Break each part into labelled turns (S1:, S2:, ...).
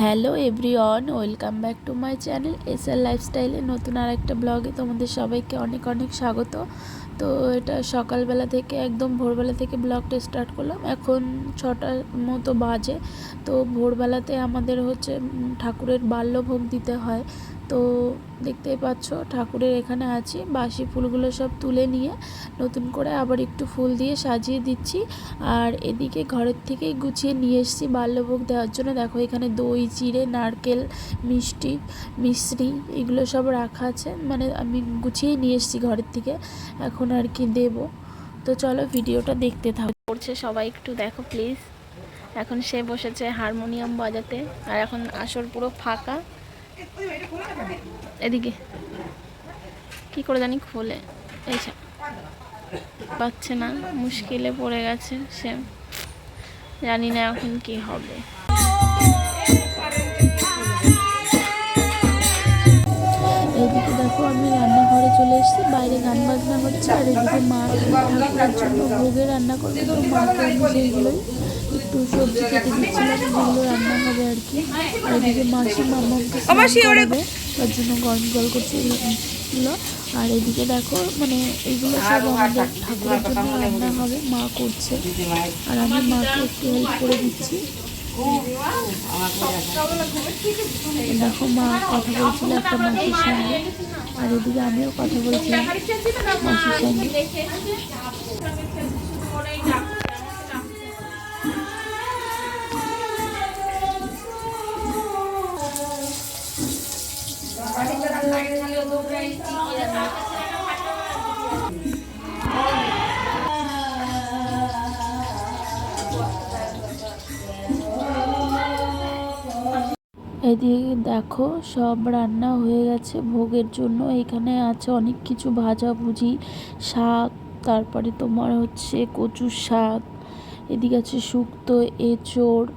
S1: Hello everyone, welcome back to my channel S R লাইফস্টাইলে নতুন আর একটা ব্লগে তোমাদের সবাইকে অনেক অনেক স্বাগত। তো এটা সকালবেলা থেকে, একদম ভোরবেলা থেকে ব্লগটা স্টার্ট করলাম। এখন ছটার মতো বাজে। তো ভোরবেলাতে আমাদের হচ্ছে ঠাকুরের বাল্যভোগ দিতে হয়। তো দেখতেই পাচ্ছ, ঠাকুরের এখানে আছি। বাসি ফুলগুলো সব তুলে নিয়ে নতুন করে আবার একটু ফুল দিয়ে সাজিয়ে দিচ্ছি। আর এদিকে ঘরের থেকেই গুছিয়ে নিয়ে এসেছি বাল্যভোগ দেওয়ার জন্য। দেখো এখানে দই চিড়ে নারকেল, মিষ্টি, মিশ্রি এগুলো সব রাখা আছে। মানে আমি গুছিয়ে নিয়ে এসেছি ঘরের থেকে। এখন আর কি দেব। তো চলো ভিডিওটা দেখতে থাকো। করছে সবাই একটু দেখো প্লিজ। এখন সে বসেছে হারমোনিয়াম বাজাতে। আর এখন আসর পুরো ফাঁকা। এদিকে কি করে জানি খোলে এই পাচ্ছে না মুশকিলে পড়ে গেছে সে জানি না এখন কি হবে এইদিকে দেখো আমি রান্নাঘরে চলে এসেছি বাইরে গান বাজনা হচ্ছে আর এদিকে মা জন্য ভোগে রান্না মাকে আমি সেইগুলোই একটু সবজি কেটে দিচ্ছিলাম যেগুলো রান্না হবে আর কি। আর এদিকে মাসি মামাকে তার জন্য গরম জল করছে এগুলো। আর এদিকে দেখো মানে এগুলো সব আমাদের ঠাকুরের জন্য রান্না হবে মা করছে। আর আমি মাকে একটু হেল্প করে দিচ্ছি। দেখো মা কথা বলছিল একটা মাসির সঙ্গে। আর এদিকে আমিও কথা বলছিলাম মাসির সঙ্গে। এদিকে দেখো, সব রান্না হয়ে গেছে ভোগের জন্য। এখানে আছে অনেক কিছু ভাজাভুজি শাক, তারপরে তোমার হচ্ছে কচুর শাক, এদিকে আছে শুক্তো, এঁচোড়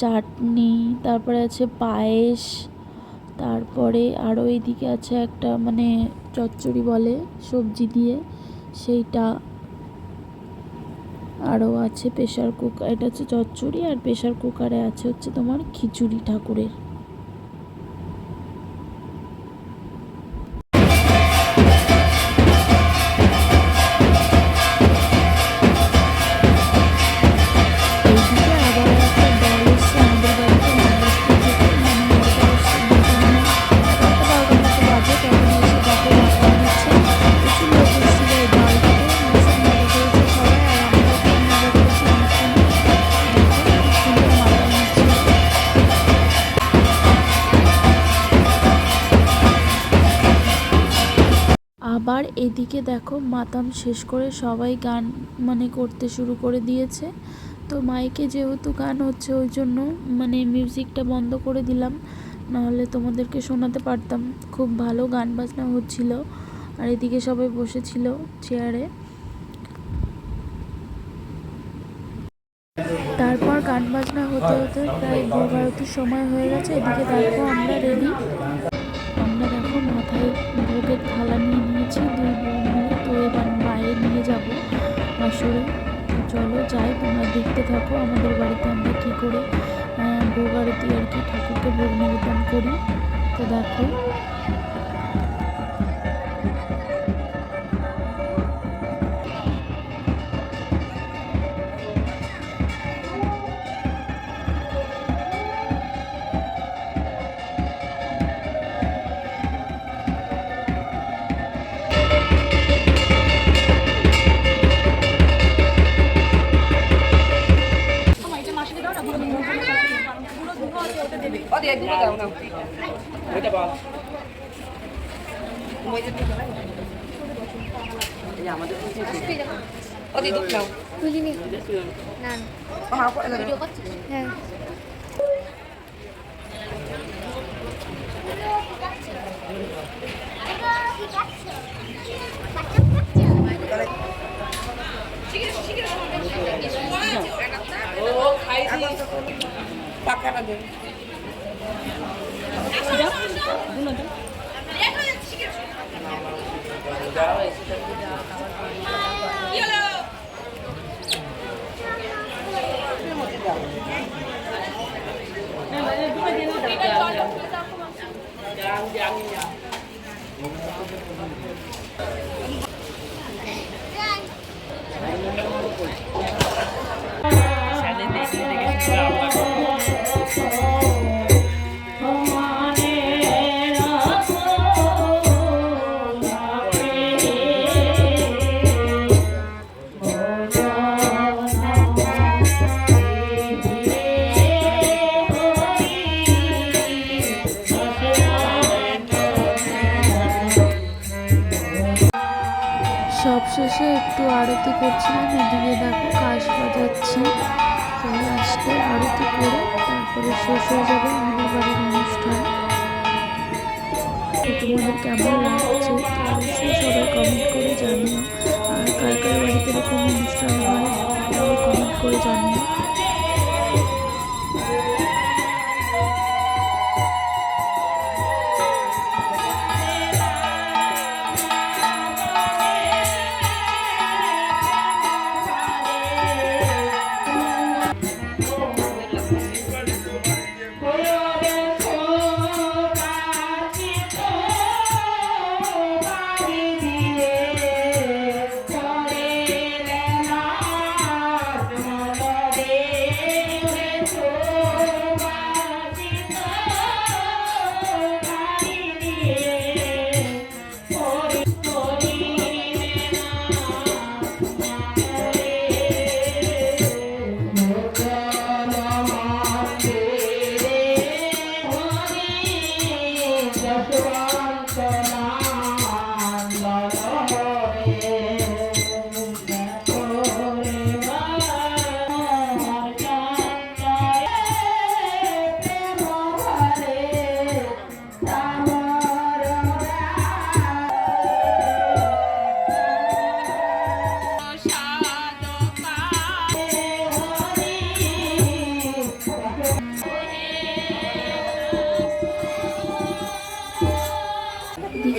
S1: চাটনি, তারপরে আছে পায়েস তারপরে আরও এইদিকে আছে একটা মানে চচ্চড়ি বলে সবজি দিয়ে, সেইটা আরও আছে প্রেশার কুকার এটা হচ্ছে চচ্চড়ি আর প্রেশার কুকারে আছে হচ্ছে তোমার খিচুড়ি ঠাকুরের। আবার এদিকে দেখো মাতাম শেষ করে সবাই গান মানে করতে শুরু করে দিয়েছে। তো মাইকে যেহেতু গান হচ্ছে, ওই জন্য মানে মিউজিকটা বন্ধ করে দিলাম। নাহলে তোমাদেরকে শোনাতে পারতাম। খুব ভালো গান বাজনা হচ্ছিল। আর এদিকে সবাই বসেছিল চেয়ারে তারপর গান বাজনা হতে হতে প্রায় ভোর সময় হয়ে গেছে। এদিকে দেখো আমরা রেডি আমরা দেখো মাথায় নিয়ে দুই বোন তো এবার বাইরে নিয়ে যাব আসলে। চলো যাই তোমরা দেখতে থাকো আমাদের বাড়িতে আমরা কী করে আহ, বাড়িতে আর কি ঠাকুরকে ভোগ নিবেদন করি। তো দেখো
S2: টাকা নাও ওইটা
S3: বল
S2: পাখাটা দেবে একটু
S1: আরতি করছিলাম, এদিকে দেখো কাশ বাজাচ্ছি। চলে আসতে আরতি করে তারপরে শেষ হয়ে যাবে আমাদের বাড়ির অনুষ্ঠান। তোমাদের কেমন লাগছে? অবশ্যই সবাই কমেন্ট করে জানিও। আর কার কার বাড়িতে এরকম অনুষ্ঠান হয় কমেন্ট করে জানিও।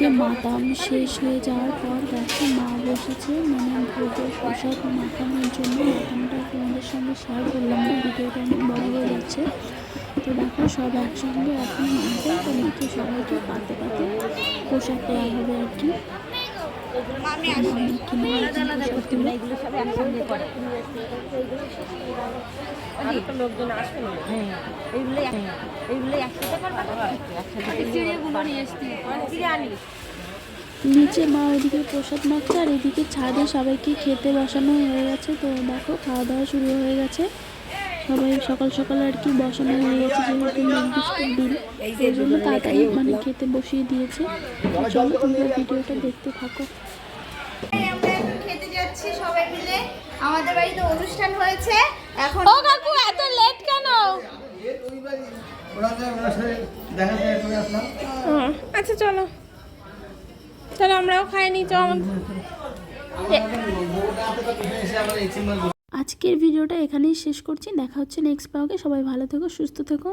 S1: এদিকে মাতাম শেষ হয়ে যাওয়ার পর দেখো মা বসেছে। মানে ভোগের প্রসাদ মাখানোর জন্য মাখানটা তোমাদের সঙ্গে শেয়ার করলাম। না ভিডিওটা অনেক বড় হয়ে যাচ্ছে। তো দেখো সব একসঙ্গে এখন মাখবে। তো মেখে সবাইকে পাতে পাতে প্রসাদ দেওয়া হবে আর কি। কিনে
S2: লোকজন আসবে না। হ্যাঁ এইগুলো এইগুলো একসাথে করবা?
S1: নিচে মা ওইদিকে প্রসাদ মাখছে আর এদিকে ছাদে সবাইকে খেতে বসানো হয়ে গেছে। তো দেখো খাওয়া দাওয়া শুরু হয়ে গেছে। সবাই সকাল সকাল আর কি বসানো হয়ে গেছে যেহেতু নির্দিষ্ট দিন। এই জন্য তাড়াতাড়ি মানে খেতে বসিয়ে দিয়েছে। চলো তোমরা ভিডিওটা দেখতে থাকো।
S3: আমরা খেতে যাচ্ছি সবাই মিলে। আমাদের বাড়িতে অনুষ্ঠান হয়েছে। এখন
S1: ও কাকু এত লেট কেন?
S4: আচ্ছা চলো। চলো আমরাও খাই নি চল।
S1: আজকের ভিডিওটা এখানেই শেষ করছি। দেখা হচ্ছে নেক্সট ব্লগে সবাই ভালো থেকো সুস্থ থেকো।